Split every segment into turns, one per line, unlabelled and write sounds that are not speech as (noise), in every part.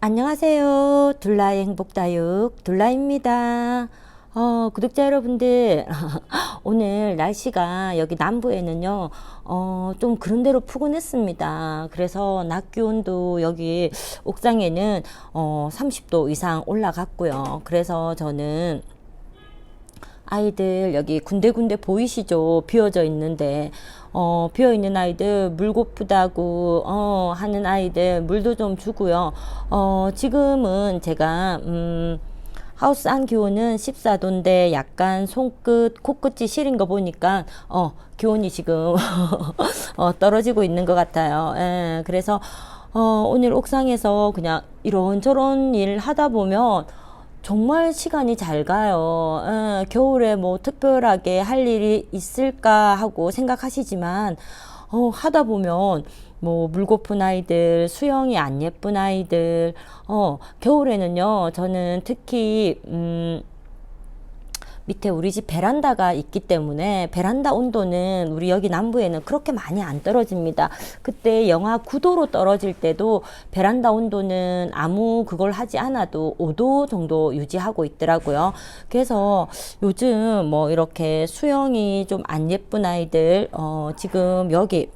안녕하세요. 둘라의 행복다육 둘라입니다. 어, 구독자 여러분들, (laughs) 오늘 날씨가 여기 남부에는요, 어, 좀 그런 대로 푸근했습니다. 그래서 낮 기온도 여기 옥상에는 어, 30도 이상 올라갔고요. 그래서 저는 아이들 여기 군데군데 보이시죠? 비어져 있는데 어, 비어 있는 아이들 물 고프다고 어, 하는 아이들 물도 좀 주고요. 어, 지금은 제가 음, 하우스 안 기온은 14도인데 약간 손끝, 코끝이 시린 거 보니까 어, 기온이 지금 (laughs) 어, 떨어지고 있는 것 같아요. 예, 그래서 어, 오늘 옥상에서 그냥 이런저런 일 하다 보면 정말 시간이 잘 가요. 에, 겨울에 뭐 특별하게 할 일이 있을까 하고 생각하시지만, 어, 하다 보면, 뭐, 물고픈 아이들, 수영이 안 예쁜 아이들, 어, 겨울에는요, 저는 특히, 음, 밑에 우리 집 베란다가 있기 때문에 베란다 온도는 우리 여기 남부에는 그렇게 많이 안 떨어집니다. 그때 영하 9도로 떨어질 때도 베란다 온도는 아무 그걸 하지 않아도 5도 정도 유지하고 있더라고요. 그래서 요즘 뭐 이렇게 수영이 좀 안 예쁜 아이들 어 지금 여기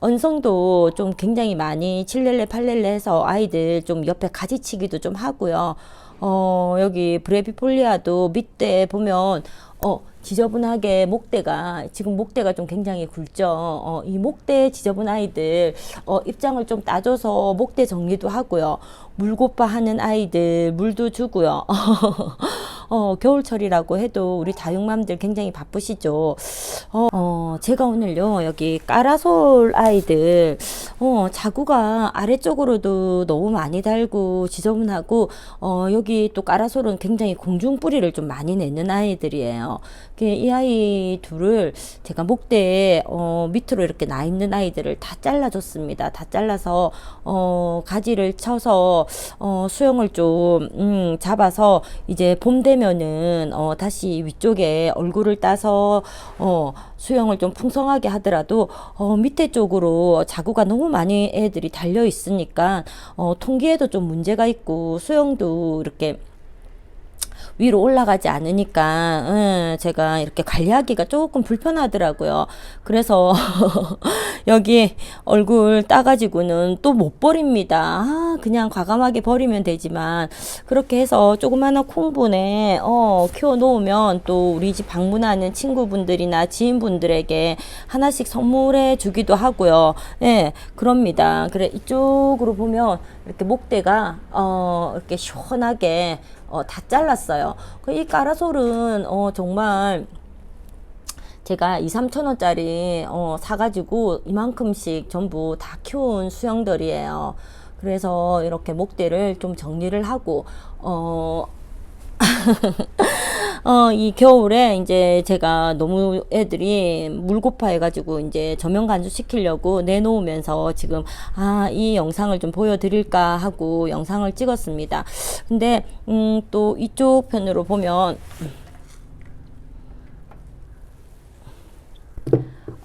언성도 좀 굉장히 많이 칠렐레 팔렐레 해서 아이들 좀 옆에 가지치기도 좀 하고요. 어, 여기 브레비폴리아도 밑에 보면 어, 지저분하게 목대가 지금 목대가 좀 굉장히 굵죠. 어, 이 목대 지저분 아이들 어, 입장을 좀 따줘서 목대 정리도 하고요. 물고파 하는 아이들 물도 주고요. (laughs) 어, 겨울철이라고 해도 우리 다육맘들 굉장히 바쁘시죠. 어, 어, 제가 오늘요, 여기 까라솔 아이들, 어, 자구가 아래쪽으로도 너무 많이 달고 지저분하고, 어, 여기 또 까라솔은 굉장히 공중뿌리를 좀 많이 내는 아이들이에요. 그이 아이 둘을 제가 목대에, 어, 밑으로 이렇게 나 있는 아이들을 다 잘라줬습니다. 다 잘라서, 어, 가지를 쳐서, 어, 수영을 좀, 음, 잡아서 이제 봄 되면 은, 어, 다시 위쪽에 얼굴을 따서, 어, 수영을 좀 풍성하게 하더라도, 어, 밑에 쪽으로 자구가 너무 많이 애들이 달려 있으니까, 어, 통기에도 좀 문제가 있고, 수영도 이렇게 위로 올라가지 않으니까 음, 제가 이렇게 관리하기가 조금 불편하더라고요. 그래서 (laughs) 여기 얼굴 따가지고는 또 못 버립니다. 아, 그냥 과감하게 버리면 되지만 그렇게 해서 조그마한 콩분에 어, 키워 놓으면 또 우리 집 방문하는 친구분들이나 지인분들에게 하나씩 선물해 주기도 하고요. 예, 그럽니다. 그래 이쪽으로 보면 이렇게 목대가 어, 이렇게 시원하게 어, 다 잘랐어요. 그 이 까라솔은 어, 정말 제가 2, 3천 원짜리 어, 사가지고 이만큼씩 전부 다 키운 수영들이에요. 그래서 이렇게 목대를 좀 정리를 하고 어, (laughs) 어, 이 겨울에 이제 제가 너무 애들이 물고파 해가지고 이제 저명 간수 시키려고 내놓으면서 지금 아, 이 영상을 좀 보여드릴까 하고 영상을 찍었습니다. 근데, 음, 또 이쪽 편으로 보면,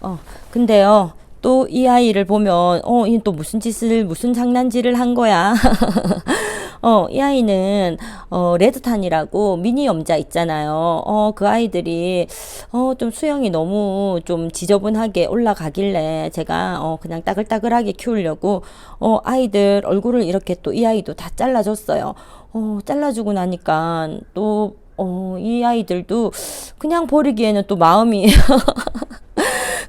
어, 근데요. 또 이 아이를 보면, 어, 이또 무슨 짓을, 무슨 장난질을 한 거야. (laughs) 어, 이 아이는, 어, 레드탄이라고 미니 염자 있잖아요. 어, 그 아이들이, 어, 좀 수영이 너무 좀 지저분하게 올라가길래 제가, 어, 그냥 따글따글하게 키우려고, 어, 아이들 얼굴을 이렇게 또 이 아이도 다 잘라줬어요. 어, 잘라주고 나니까 또, 어, 이 아이들도 그냥 버리기에는 또 마음이 (laughs)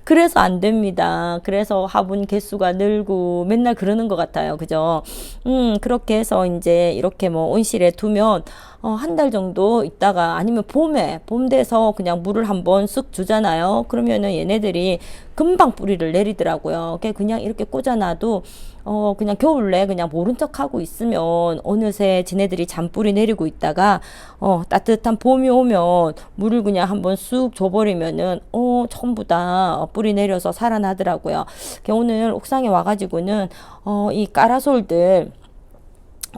그래서 안 됩니다. 그래서 화분 개수가 늘고 맨날 그러는 것 같아요. 그죠? 음, 그렇게 해서 이제 이렇게 뭐 온실에 두면 어, 한 달 정도 있다가 아니면 봄에 봄 돼서 그냥 물을 한번 쓱 주잖아요. 그러면은 얘네들이 금방 뿌리를 내리더라고요. 그냥 이렇게 꽂아놔도 어 그냥 겨울에 그냥 모른 척 하고 있으면 어느새 지네들이 잔뿌리 내리고 있다가 어 따뜻한 봄이 오면 물을 그냥 한번 쑥 줘버리면은 어 전부 다 뿌리 내려서 살아나더라고요. 오늘 옥상에 와가지고는 어 이 까라솔들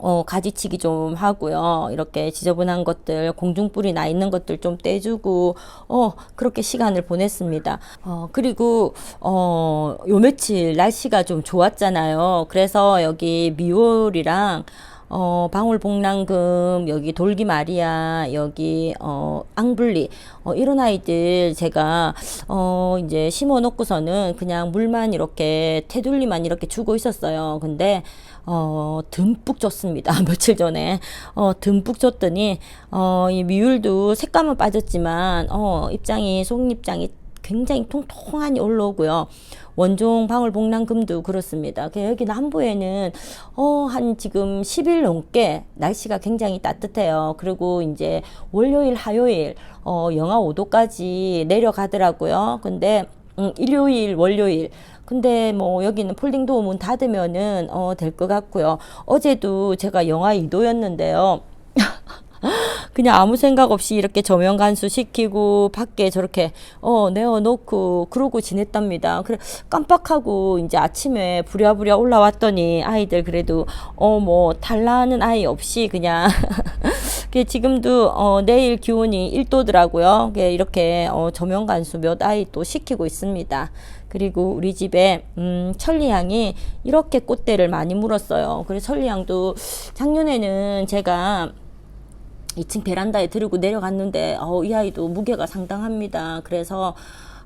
어, 가지치기 좀 하고요. 이렇게 지저분한 것들, 공중불이 나 있는 것들 좀 떼주고, 어, 그렇게 시간을 보냈습니다. 어, 그리고, 어, 요 며칠 날씨가 좀 좋았잖아요. 그래서 여기 미월이랑 어, 방울복랑금, 여기 돌기마리아, 여기, 어, 앙블리, 어, 이런 아이들 제가, 어, 이제 심어 놓고서는 그냥 물만 이렇게, 테둘리만 이렇게 주고 있었어요. 근데, 어, 듬뿍 줬습니다. (laughs) 며칠 전에. 어, 듬뿍 줬더니, 어, 이 미율도 색감은 빠졌지만, 어, 입장이, 속입장이 굉장히 통통하니 올라오고요. 원종 방울 복랑금도 그렇습니다. 그 여기 남부에는 어, 한 지금 10일 넘게 날씨가 굉장히 따뜻해요. 그리고 이제 월요일, 화요일 어, 영하 5도까지 내려가더라고요. 근데 음, 일요일, 월요일 근데 뭐 여기는 폴딩 도어문 닫으면은 어, 될 것 같고요. 어제도 제가 영하 2도였는데요. (laughs) 그냥 아무 생각 없이 이렇게 저명 간수 시키고 밖에 저렇게 어 내어놓고 그러고 지냈답니다. 그래 깜빡하고 이제 아침에 부랴부랴 올라왔더니 아이들 그래도 어 뭐 달라는 아이 없이 그냥 (laughs) 그 지금도 어 내일 기온이 1도더라고요. 이렇게 어 저명 간수 몇 아이 또 시키고 있습니다. 그리고 우리 집에 음, 천리향이 이렇게 꽃대를 많이 물었어요. 그래서 천리향도 작년에는 제가 2층 베란다에 들고 내려갔는데 어, 이 아이도 무게가 상당합니다. 그래서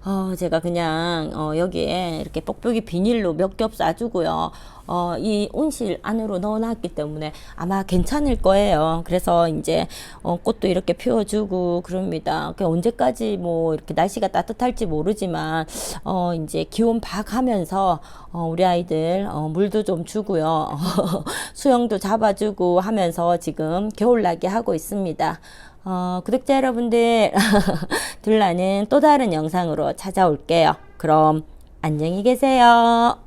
어, 제가 그냥 어, 여기에 이렇게 뽁뽁이 비닐로 몇 겹 싸주고요. 어, 이 온실 안으로 넣어놨기 때문에 아마 괜찮을 거예요. 그래서 이제 어, 꽃도 이렇게 피워주고 그럽니다. 그 언제까지 뭐 이렇게 날씨가 따뜻할지 모르지만 어, 이제 기온 파악하면서 어, 우리 아이들 어, 물도 좀 주고요. (laughs) 수영도 잡아주고 하면서 지금 겨울나게 하고 있습니다. 어, 구독자 여러분들, (laughs) 둘라는 또 다른 영상으로 찾아올게요. 그럼 안녕히 계세요.